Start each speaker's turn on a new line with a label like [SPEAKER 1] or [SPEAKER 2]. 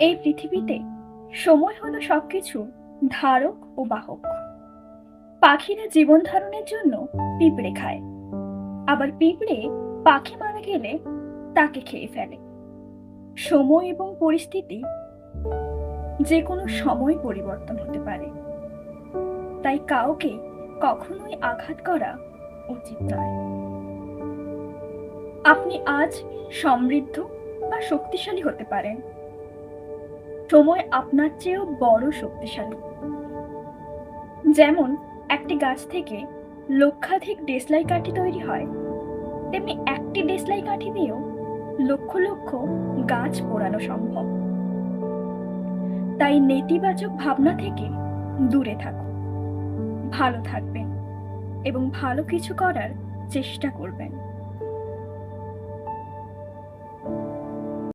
[SPEAKER 1] এই পৃথিবীতে সময় হলো সবকিছু ধারক ও বাহক। পাখিরা জীবন ধারণের জন্য পিঁপড়ে খায়। আবার পিঁপড়ে পাখি মারা গেলে তাকে খেয়ে ফেলে। সময় এবং পরিস্থিতি যে কোনো সময় পরিবর্তন হতে পারে। তাই কাউকে কখনোই আঘাত করা উচিত নয়। আপনি আজ সমৃদ্ধ বা শক্তিশালী হতে পারেন সময় আপনার চেয়েও বড় শক্তিশালী। যেমন, একটি গাছ থেকে লক্ষাধিক ডেসলাই কাঠি তৈরি হয়। তেমনি একটি ডেসলাই কাঠি দিয়েও লক্ষ লক্ষ গাছ পোড়ানো সম্ভব। তাই নেতিবাচক ভাবনা থেকে দূরে থাকুন। ভালো থাকবেন এবং ভালো কিছু করার চেষ্টা করবেন।